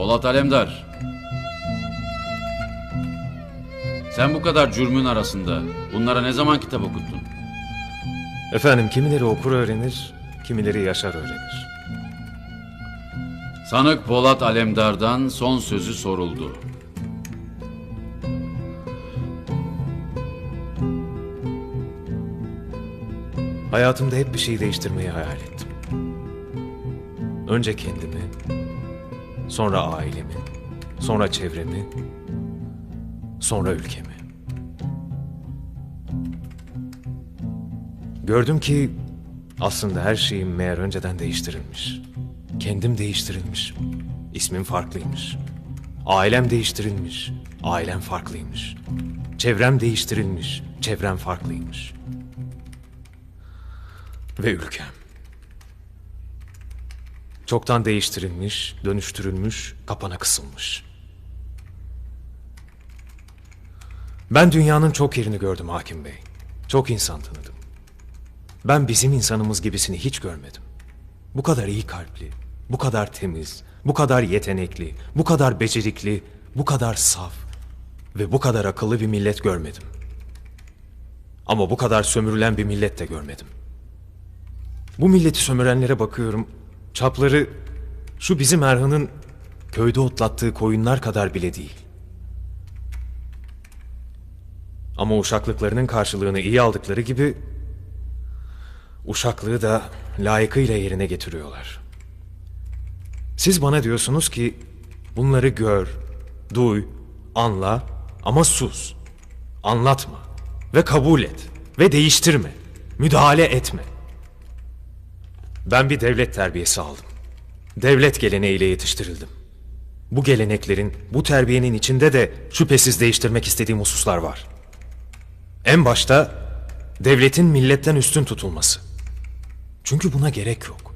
Polat Alemdar. Sen bu kadar cürmün arasında bunlara ne zaman kitap okuttun? Efendim kimileri okur öğrenir, kimileri yaşar öğrenir. Sanık Polat Alemdar'dan son sözü soruldu. Hayatımda hep bir şey değiştirmeyi hayal ettim. Önce kendimi, sonra ailemi, sonra çevremi, sonra ülkemi. Gördüm ki aslında her şeyim meğer önceden değiştirilmiş. Kendim değiştirilmiş. İsmim farklıymış. Ailem değiştirilmiş. Ailem farklıymış. Çevrem değiştirilmiş. Çevrem farklıymış. Ve ülkem. Çoktan değiştirilmiş, dönüştürülmüş, kapana kısılmış. Ben dünyanın çok yerini gördüm hakim bey. Çok insan tanıdım. Ben bizim insanımız gibisini hiç görmedim. Bu kadar iyi kalpli, bu kadar temiz, bu kadar yetenekli, bu kadar becerikli, bu kadar saf ve bu kadar akıllı bir millet görmedim. Ama bu kadar sömürülen bir millet de görmedim. Bu milleti sömürenlere bakıyorum. Çapları şu bizim Erhan'ın köyde otlattığı koyunlar kadar bile değil. Ama uşaklıklarının karşılığını iyi aldıkları gibi uşaklığı da layıkıyla yerine getiriyorlar. Siz bana diyorsunuz ki bunları gör, duy, anla ama sus. Anlatma ve kabul et ve değiştirme. Müdahale etme. Ben bir devlet terbiyesi aldım. Devlet geleneğiyle yetiştirildim. Bu geleneklerin, bu terbiyenin içinde de şüphesiz değiştirmek istediğim hususlar var. En başta devletin milletten üstün tutulması. Çünkü buna gerek yok.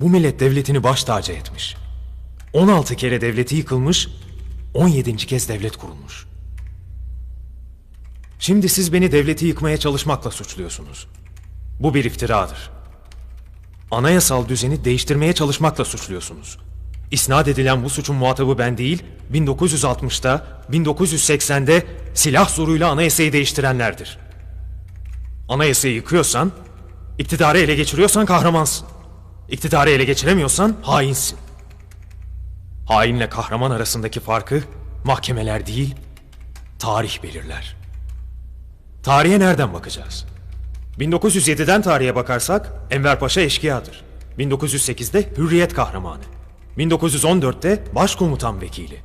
Bu millet devletini baş tacı etmiş. 16 kere devleti yıkılmış, 17. kez devlet kurulmuş. Şimdi siz beni devleti yıkmaya çalışmakla suçluyorsunuz. Bu bir iftiradır. Anayasal düzeni değiştirmeye çalışmakla suçluyorsunuz. İsnat edilen bu suçun muhatabı ben değil, 1960'da, 1980'de silah zoruyla anayasayı değiştirenlerdir. Anayasayı yıkıyorsan, iktidarı ele geçiriyorsan kahramansın. İktidarı ele geçiremiyorsan hainsin. Hainle kahraman arasındaki farkı mahkemeler değil, tarih belirler. Tarihe nereden bakacağız? 1907'den tarihe bakarsak Enver Paşa eşkıyadır. 1908'de Hürriyet kahramanı. 1914'te başkomutan vekili.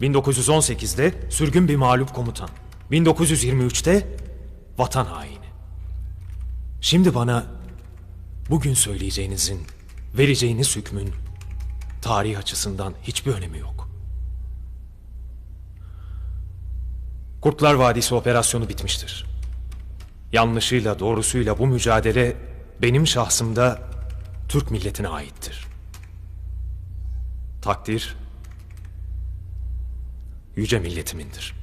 1918'de sürgün bir mağlup komutan. 1923'te vatan haini. Şimdi bana bugün söyleyeceğinizin, vereceğiniz hükmün tarih açısından hiçbir önemi yok. Kurtlar Vadisi operasyonu bitmiştir. Yanlışıyla doğrusuyla bu mücadele benim şahsımda Türk milletine aittir. Takdir yüce milletimindir.